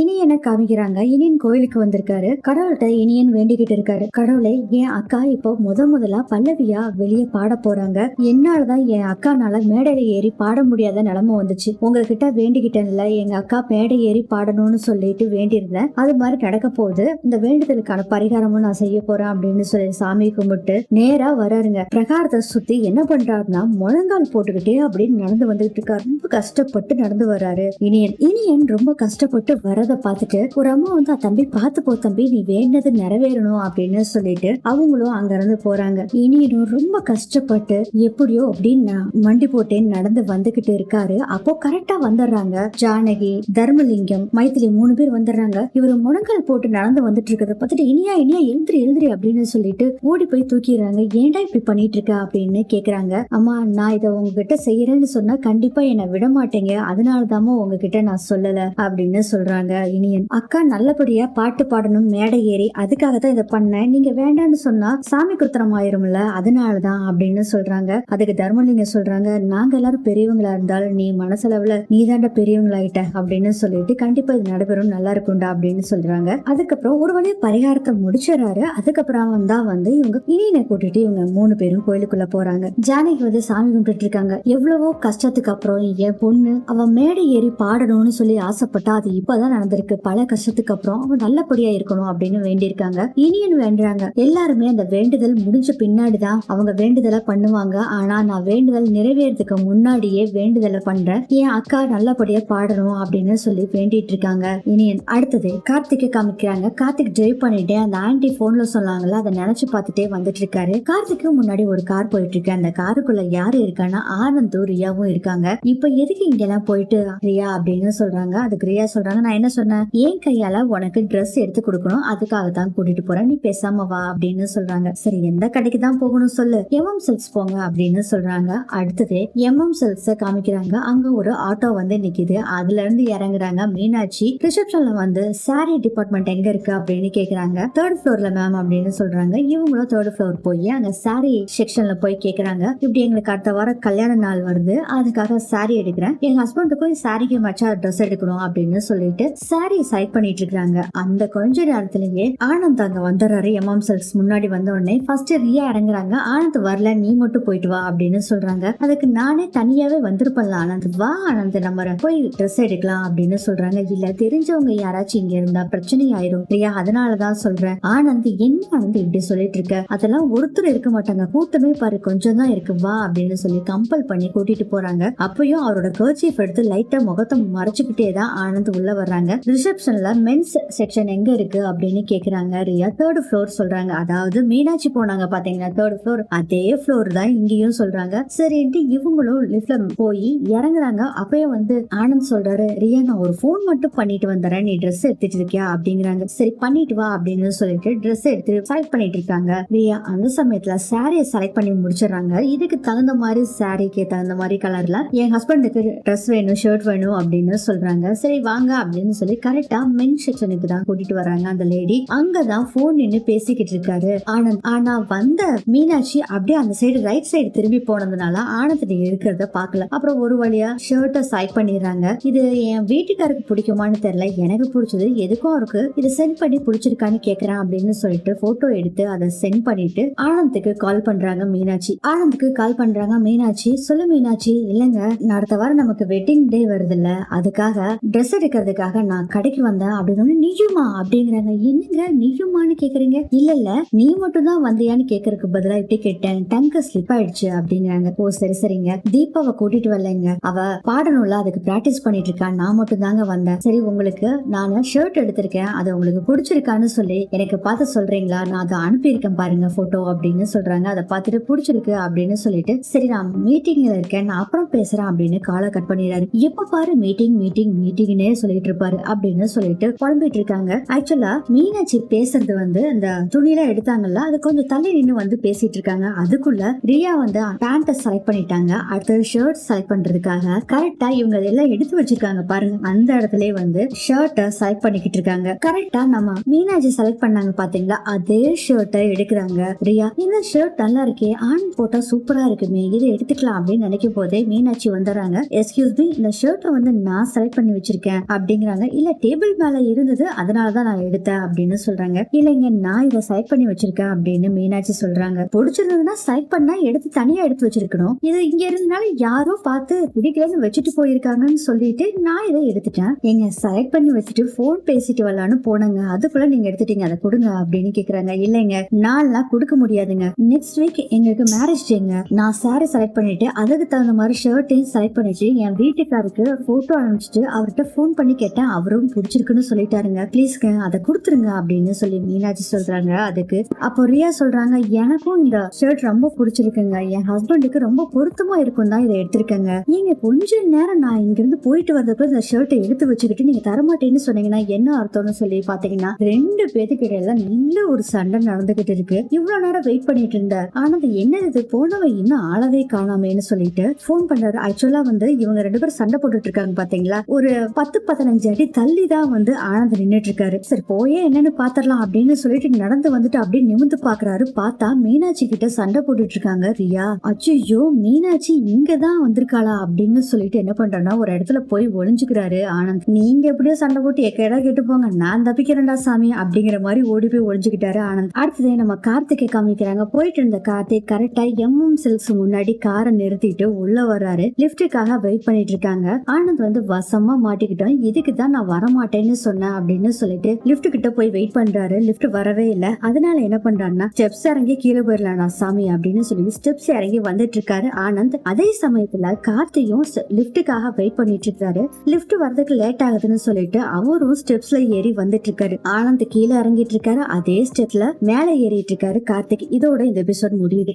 இனியனை காமிக்கிறாங்க? இனியன் கோயிலுக்கு வந்திருக்காரு. கடவுள்கிட்ட இனியன் வேண்டிக்கிட்டு இருக்காரு. கடவுளை என் அக்கா இப்போ முத முதலா பல்லவியா வெளியே பாட போறாங்க. என்னாலதான் என் அக்கானால மேடையில ஏறி பாட முடியாத நிலைமை வந்துச்சு. உங்ககிட்ட வேண்டிக்கிட்டேன்ல எங்க அக்கா மேடை ஏறி பாடணும்னு சொல்லிட்டு வேண்டியிருந்தேன். அது மாதிரி நடக்க போகுது. இந்த வேண்டுதலுக்கான பரிகாரமும் நான் செய்ய போறேன் அப்படின்னு சொல்லி சாமி கும்பிட்டு நேரா வராருங்க. பிரகாரத்தை சுத்தி என்ன பண்றாருன்னா முழங்கால் போட்டுக்கிட்டே அப்படின்னு நடந்து வந்துகிட்டு இருக்காரு. ரொம்ப கஷ்டப்பட்டு நடந்து வர்றாரு இனியன் இனியன் ரொம்ப கஷ்டப்பட்டு வர வரத பார்த்துட்டு ஒரு அம்மா வந்து தம்பி பார்த்து போ தம்பி. நீ வேண்டது நிறைவேறணும் அப்படின்னு சொல்லிட்டு அவங்களும் அங்க இருந்து போறாங்க. இனியனும் ரொம்ப கஷ்டப்பட்டு எப்படியோ அப்படின்னு நான் மண்டி போட்டேன்னு நடந்து வந்துகிட்டு இருக்காரு. அப்போ கரெக்டா வந்துடுறாங்க. ஜானகி தர்மலிங்கம் மைத்திலி மூணு பேர் வந்துடுறாங்க. இவர் முழங்கால் போட்டு நடந்து வந்துட்டு இருக்கிறத பார்த்துட்டு இனியா இனியா எழுந்திரி எழுந்திரி அப்படின்னு சொல்லிட்டு ஓடி போய் தூக்கிடுறாங்க. ஏன்டா இப்படி பண்ணிட்டு இருக்க? அப்படின்னு கேக்குறாங்க. அம்மா நான் இதை உங்ககிட்ட செய்யறேன்னு சொன்னா கண்டிப்பா என்னை விட மாட்டேங்க அதனாலதாம்மா உங்ககிட்ட நான் சொல்லல அப்படின்னு சொல்றாங்க. இனியன். அக்கா நல்லபடியா பாட்டு பாடணும் மேடை ஏறி அதுக்காக தான் இதை பண்ணேன். நீங்க வேண்டாம்னு சொன்னா சாமி குத்திரம் ஆயிரும்ல அதனாலதான் அப்படின்னு சொல்றாங்க. அதுக்கு தர்மலிங்க சொல்றாங்க நாங்க எல்லாரும் பெரியவங்களா இருந்தாலும் நீ மனசளவுல நீ தாண்ட பெரியவங்களாயிட்ட அப்படின்னு சொல்லிட்டு கண்டிப்பா இது நடைபெறும் நல்லா இருக்கும்டா அப்படின்னு சொல்றாங்க. அதுக்கப்புறம் ஒரு வழியா பரிகாரத்தை முடிச்சிடறாரு. அதுக்கப்புறம் தான் வந்து இவங்க இனியனை கூட்டிட்டு இவங்க மூணு பேரும் கோயிலுக்குள்ள போறாங்க. ஜானகி வந்து சாமி கும்பிட்டு இருக்காங்க. எவ்வளவோ கஷ்டத்துக்கு அப்புறம் என் பொண்ணு அவ மேடை ஏறி பாடணும்னு சொல்லி ஆசைப்பட்டா அது இப்பதான் நடந்திருக்கு. பல கஷ்டத்துக்கு அப்புறம் அவன் நல்லபடியா இருக்கணும் அப்படின்னு வேண்டியிருக்காங்க. இனியன் வேண்டுறாங்க. எல்லாருமே அந்த வேண்டுதல் முடிஞ்ச பின்னாடிதான் அவங்க வேண்டுதலை பண்ணுவாங்க. ஆனா நான் வேண்டுதல் நிறைவேறதுக்கு முன்னாடியே வேண்டுதலை பண்றேன். என் அக்கா நல்லபடியா பாடணும் அப்படின்னு சொல்லி வேண்டிட்டு இருக்காங்க இனியன் அடுத்தது கார்த்திகை காமிக்கிறாங்க. கார்த்திக் டிரைவ் பண்ணிட்டே அந்த ஆன்டி போன்ல சொன்னாங்களா அதை நினைச்சு பார்த்துட்டே வந்துட்டு இருக்காரு கார்த்திக்கு முன்னாடி ஒரு கார் போயிட்டு இருக்கு அந்த காருக்குள்ள யாரு இருக்கான்னா ஆனந்தும் ரியாவும் இருக்காங்க. இப்ப எதுக்கு இங்கெல்லாம் போயிட்டு ரியா அப்படின்னு சொல்றாங்க. அதுக்கு ரியா சொல்றாங்க நான் என்ன சொன்னேன் ஏன் கையால உனக்கு ட்ரெஸ் எடுத்து கொடுக்கணும்? அதுக்காக தான் கூட்டிட்டு போறேன் நீ பேசாம வா அப்படின்னு சொல்றாங்க. சரி எந்த கடைக்கு தான் போகணும் சொல்லு. எம்எம் சில்க்ஸ் போங்க அப்படின்னு சொல்றாங்க. அடுத்தது எம்எம் சில்க்ஸ் காமிக்கிறாங்க. அங்க ஒரு ஆட்டோ வந்து நிக்குது. அதுல இருந்து இறங்குறாங்க. மீனாட்சி ரிசப்ஷன்ல வந்து சாரி டிபார்ட்மெண்ட் எங்க இருக்கு? அப்படின்னு கேக்குறாங்க. தேர்ட் ஃபுளோர்ல மேம் அப்படின்னு சொல்றாங்க. இவங்களும் தேர்ட் ஃப்ளோர் போய் அங்க சாரி செக்ஷன்ல போய் கேக்குறாங்க. இப்படி எங்களுக்கு அடுத்த வாரம் கல்யாண நாள் வருது. அதுக்காக சாரி எடுக்கிறேன். என் ஹஸ்பண்டுக்கும் சாரிக்கு மச்சா ட்ரெஸ் எடுக்கணும் அப்படின்னு சொல்லிட்டு சாரி சைட் பண்ணிட்டு இருக்காங்க அந்த கொஞ்ச நேரத்திலேயே ஆனந்த் அங்க வந்துடுறாரு. எம்எம் செல்ஸ் முன்னாடி வந்த உடனே ஃபர்ஸ்ட் ரியா இறங்குறாங்க. ஆனந்த் வரல நீ மட்டும் போயிட்டு வா அப்படின்னு சொல்றாங்க. அதுக்கு நானே தனியாவே வந்திருப்பேன்ல ஆனந்த். வா ஆனந்த் நம்ம போய் ட்ரெஸ் எடுக்கலாம் அப்படின்னு சொல்றாங்க. இல்ல தெரிஞ்சவங்க யாராச்சும் இங்க இருந்தா பிரச்சனை ஆயிரும் ரியா அதனாலதான் சொல்றேன். ஆனந்த் என்ன ஆனந்த் இப்படி சொல்லிட்டு இருக்க? அதெல்லாம் ஒருத்தர் இருக்க மாட்டாங்க. கூட்டமே பாரு கொஞ்சம் தான் இருக்கு. வா அப்படின்னு சொல்லி கம்பல் பண்ணி கூட்டிட்டு போறாங்க. அப்பயும் அவரோட கர்ச்சீஃப் எடுத்து லைட்டா முகத்தை மறைச்சுக்கிட்டே தான் ஆனந்த் உள்ள வர்றாங்க. ரிசப்ஷன்ல மென்ஸ் செக்ஷன் எங்க இருக்கு அப்படின்னு கேக்குறாங்க. ரியா தேர்ட் ஃப்ளோர் சொல்றாங்க. அதாவது மீனாட்சி போனாங்க பாத்தீங்கன்னா தேர்ட் ஃப்ளோர் அதே ஃப்ளோர் தான் இங்கேயும் சொல்றாங்க. சரின்ட்டு இவங்களும் லிஃப்ட்ல போய் இறங்குறாங்க. அப்பயே வந்து ஆனந்த் சொல்றாரு ரியா நான் ஒரு ஃபோன் மட்டும் பண்ணிட்டு வந்துடுறேன் நீ ட்ரெஸ் எடுத்துட்டு இருக்கியா? அப்படிங்கிறாங்க. சரி பண்ணிட்டு வா அப்படின்னு சொல்லிட்டு ட்ரெஸ் எடுத்து செலக்ட் பண்ணிட்டு இருக்காங்க. ரியா அந்த சமயத்துல சாரியை செலக்ட் பண்ணி முடிச்சிடுறாங்க. இதுக்கு தகுந்த மாதிரி சாரிக்கு தகுந்த மாதிரி கலர்ல என் ஹஸ்பண்டுக்கு ட்ரெஸ் வேணும் ஷர்ட் வேணும் அப்படின்னு சொல்றாங்க. சரி வாங்க அப்படின்னு சொல்லி கரெக்டா மென் செக்ஷனுக்கு தான் கூட்டிட்டு வராங்க அந்த லேடி அங்கதான் போன் நின்னு பேசிக்கிட்டு இருக்காரு. ஆனந்த் ஆனா வந்த மீனாட்சி அப்படியே அந்த சைடு ரைட் சைடு திரும்பி போனதுனால ஆனந்த் இருக்கிறத பாக்கல அப்புறம் ஒரு வழியா ஷர்ட்டை சைட் பண்ணிடுறாங்க. இது என் வீட்டுக்காருக்கு பிடிக்குமான்னு தெரியல. எனக்கு பிடிச்சது எதுக்கும் இருக்கு. இதை சென்ட் பண்ணி பிடிச்சிருக்கான்னு கேக்குறேன் அப்படின்னு சொல்லிட்டு போட்டோ எடுத்து அதை சென்ட் பண்ணிட்டு ஆனந்துக்கு கால் பண்றாங்க மீனாட்சி. ஆனந்துக்கு கால் பண்றாங்க மீனாட்சி. சொல்லு மீனாட்சி இல்லங்க அடுத்த வாரம் நமக்கு வெட்டிங் டே வருது இல்ல அதுக்காக ட்ரெஸ் எடுக்கிறதுக்காக நான் கடைக்கு வந்தேன் அப்படின்னு நீயுமா அப்படிங்கிறாங்க. என்னங்க? நீயுமான்னு கேக்குறீங்க? இல்ல இல்ல. நீ மட்டும் தான் வந்தியான்னு கேக்குறதுக்கு பதிலா இப்படி கேட்டேன். டங்கு ஸ்லிப் ஆயிடுச்சு அப்படிங்கிறாங்க. ஓ சரி சரிங்க. தீபாவை கூட்டிட்டு வரலைங்க. அவ பாடணும்ல. அதுக்கு பிராக்டிஸ் பண்ணிட்டு இருக்கா. நான் மட்டும் தாங்க வந்தேன். சரி உங்களுக்கு நான் ஷர்ட் எடுத்திருக்கேன். அது உங்களுக்கு பிடிச்சிருக்கான்னு சொல்லி எனக்கு பார்த்து சொல்றீங்களா? நான் அதை அனுப்பியிருக்கேன் பாருங்க போட்டோ அப்படின்னு சொல்றாங்க. அதை பார்த்துட்டு பிடிச்சிருக்கு அப்படின்னு சொல்லிட்டு சரி நான் மீட்டிங்ல இருக்கேன். நான் அப்புறம் பேசுறேன் அப்படின்னு காலை கட் பண்ணிடுறாரு. எப்ப பாரு? மீட்டிங் மீட்டிங் மீட்டிங்னே சொல்லிட்டு இருப்பாரு. அப்படின்னு சொல்லிட்டு குழம்பிட்டு இருக்காங்க. ஆக்சுவலா மீனாட்சி பேசுறது வந்து அந்த துணியெல்லாம் எடுத்தாங்கல்ல அது கொஞ்சம் தள்ளி நின்று வந்து பேசிட்டு இருக்காங்க. அதுக்குள்ள ரியா வந்து பேண்ட்டை செலக்ட் பண்ணிட்டாங்க. அடுத்தது ஷர்ட் செலக்ட் பண்றதுக்காக கரெக்டா இவங்க எல்லாம் எடுத்து வச்சிருக்காங்க பாருங்க. அந்த இடத்துல வந்து ஷர்ட்டை செலக்ட் பண்ணிக்கிட்டு இருக்காங்க. கரெக்டா நம்ம மீனாட்சி செலக்ட் பண்ணாங்க பாத்தீங்களா? அதே ஷர்ட்டை எடுக்கிறாங்க ரியா. இந்த ஷர்ட் நல்லா இருக்கே ஆண் போட்டா சூப்பரா இருக்குமே இது எடுத்துக்கலாம் அப்படின்னு நினைக்கும் போதே மீனாட்சி வந்துடுறாங்க. எஸ்கியூஸ் மீ இந்த ஷர்ட்டை வந்து நான் செலக்ட் பண்ணி வச்சிருக்கேன் அப்படிங்கிறாங்க சொல்றாங்க. இல்ல டேபிள் மேல இருந்தது அதனாலதான் நான் எடுத்தேன் அப்படின்னு சொல்றாங்க. இல்லைங்க நான் இதை செலக்ட் பண்ணி வச்சிருக்கேன் அப்படின்னு மீனாட்சி சொல்றாங்க. பிடிச்சிருந்ததுன்னா செலக்ட் பண்ணா எடுத்து தனியா எடுத்து வச்சிருக்கணும். இது இங்க இருந்தனால யாரோ பார்த்து பிடிக்கலன்னு வச்சுட்டு போயிருக்காங்கன்னு சொல்லிட்டு நான் இதை எடுத்துட்டேன். எங்க செலக்ட் பண்ணி வச்சுட்டு போன் பேசிட்டு வரலான்னு போனாங்க. அதுக்குள்ள நீங்க எடுத்துட்டீங்க அதை கொடுங்க அப்படின்னு கேக்குறாங்க. இல்லைங்க நான்லாம் கொடுக்க முடியாதுங்க. நெக்ஸ்ட் வீக் எங்களுக்கு மேரேஜ் டேங்க நான் சாரி செலக்ட் பண்ணிட்டு அதுக்கு தகுந்த மாதிரி ஷர்ட்டையும் செலக்ட் பண்ணிட்டு என் வீட்டுக்காருக்கு போட்டோ அனுப்பிச்சிட்டு அவர்கிட்ட ஃபோன் பண்ணி கேட்டேன். அவரும் பிடிச்சிருக்குன்னு சொல்லிட்டாருங்க. ப்ளீஸ்ங்க அதை கொடுத்துருங்க அப்படின்னு சொல்லி மீனாட்சி சொல்றாங்க. அதுக்கு அப்போ ரியா சொல்றாங்க எனக்கும் இந்த ஷர்ட் ரொம்ப பிடிச்சிருக்குங்க. என் ஹஸ்பண்டுக்கு ரொம்ப பொருத்தமா இருக்கும் தான் இதை எடுத்திருக்கேங்க. நீங்க கொஞ்ச நேரம் நான் இங்கிருந்து போயிட்டு வந்தப்ப இந்த ஷர்ட்டை எடுத்து வச்சுக்கிட்டு நீங்க தரமாட்டேன்னு சொன்னீங்கன்னா என்ன அர்த்தம்னு சொல்லி பாத்தீங்கன்னா ரெண்டு பேத்துக்கு இடையில நல்ல ஒரு சண்டை நடந்துகிட்டு இருக்கு. இவ்வளவு நேரம் வெயிட் பண்ணிட்டு இருந்த. ஆனா அது என்னது இது? போனவன் இன்னும் ஆளவே காணாமேன்னு சொல்லிட்டு ஃபோன் பண்றாரு. ஆக்சுவலா வந்து இவங்க ரெண்டு பேரும் சண்டை போட்டுட்டு இருக்காங்க பாத்தீங்களா? ஒரு பத்து பதினஞ்சு அடி தள்ளி தான் வந்து ஆனந்த் நின்னுட்டு இருக்காரு சரி போயே என்னன்னு பாத்திரலாம் அப்படின்னு சொல்லிட்டு நடந்து வந்துட்டு அப்படியே நிமிந்து பாக்குறாரு. பார்த்தா மீனாட்சி கிட்ட சண்டை போட்டுட்டு இருக்காங்க ரியா. அச்சோ மீனாட்சி இங்க தான் வந்திருக்காளா அப்படின்னு சொல்லிட்டு என்ன பண்றேன்னா ஒரு இடத்துல போய் ஒளிஞ்சுக்கிறாரு ஆனந்த். நீங்க எப்படியோ சண்டை போட்டு எக்க இடம் கேட்டு போங்க நான் தப்பிக்கிறேன்டா சாமி அப்படிங்கிற மாதிரி ஓடி போய் ஒளிஞ்சுக்கிட்டாரு ஆனந்த். அடுத்ததே நம்ம கார்த்திகை காமிக்கிறாங்க. போயிட்டு இருந்த கார்த்திக் கரெக்டா எம்எம் சில்க்ஸ் முன்னாடி காரை நிறுத்திட்டு உள்ள வர்றாரு. லிப்டுக்காக வெயிட் பண்ணிட்டு இருக்காங்க ஆனந்த் வந்து வசமா மாட்டிக்கிட்டோம் இதுக்கு தான் நான் வரமாட்டேன்னு சொன்னேன் அப்படின்னு சொல்லிட்டு லிப்ட் கிட்ட போய் வெயிட் பண்றாரு. லிப்ட் வரவே இல்லை. அதனால என்ன பண்றாருன்னா ஸ்டெப்ஸ் இறங்கி கீழே போயிடலாம் சாமி அப்படின்னு சொல்லி ஸ்டெப்ஸ் இறங்கி வந்துட்டு இருக்காரு ஆனந்த். அதே சமயத்துல கார்த்தியும் லிஃப்ட்டுக்காக வெயிட் பண்ணிட்டு இருக்காரு. லிஃப்ட் வரதுக்கு லேட் ஆகுதுன்னு சொல்லிட்டு அவரும் ஸ்டெப்ஸ்ல ஏறி வந்துட்டு இருக்காரு. ஆனந்த் கீழே இறங்கிட்டு இருக்காரு. அதே ஸ்டெப்ல மேல ஏறிட்டு இருக்காரு கார்த்திக். இதோட இந்த எபிசோட் முடியுது.